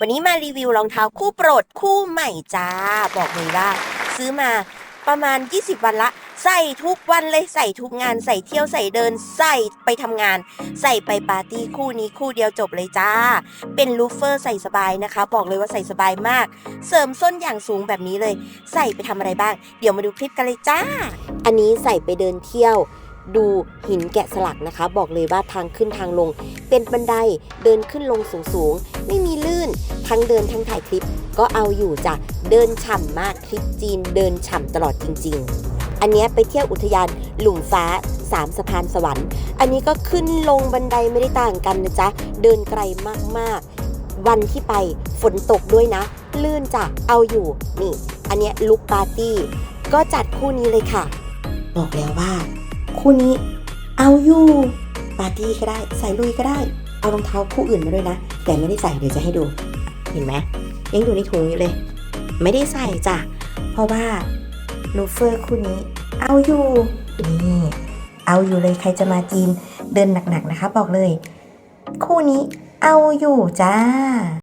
วันนี้มารีวิวรองเท้าคู่โปรดคู่ใหม่จ้า บอกเลยว่า ซื้อมาประมาณ 20 วันละ ใส่ทุกวันเลยใส่ทุกงานใส่เที่ยวใส่เดิน ใส่ไปทำงาน ใส่ไปปาร์ตี้คู่นี้คู่เดียวจบเลยจ้า เป็นลูฟเฟอร์ใส่สบายนะคะ บอกเลยว่าใส่สบายมาก เสริมส้นอย่างสูงแบบนี้เลย ใส่ไปทำอะไรบ้าง เดี๋ยวมาดูคลิปกันเลยจ้า อันนี้ใส่ไปเดินเที่ยว ดูหินแกะสลักนะคะ บอกเลยว่าทางขึ้นทางลง เป็นบันไดเดินขึ้นลงสูงๆ ไม่มีลื่น ทั้งเดินทั้งถ่ายคลิป ก็เอาอยู่จ้ะเดินฉ่ำมากคลิปจีนเดินฉ่ำตลอดจริง ๆอันนี้ไปเที่ยวอุทยานหลุมฟ้าสามสะพานสวรรค์ อันนี้ก็ขึ้นลงบันไดไม่ได้ต่างกันนะจ๊ะ เดินไกลมากๆ วันที่ไปฝนตกด้วยนะ ลื่นจ้ะ เอาอยู่นี่ อันนี้ลุกปาร์ตี้ ก็จัดคู่นี้เลยค่ะ บอกแล้วว่า คู่นี้ เอาอยู่ ปาร์ตี้ก็ได้ ใส่ลุยก็ได้ เอารองเท้าคู่อื่นมาด้วยนะ แต่ไม่ได้ใส่เดี๋ยวจะให้ดู เห็นไหมยังอยู่ในถุงอยู่เลย ไม่ได้ใส่จ้ะ เพราะว่าลูเฟอร์คู่นี้ เอาอยู่ นี่ เอาอยู่เลยใครจะมาจีนเดินหนักๆนะคะ บอกเลย คู่นี้เอาอยู่จ้า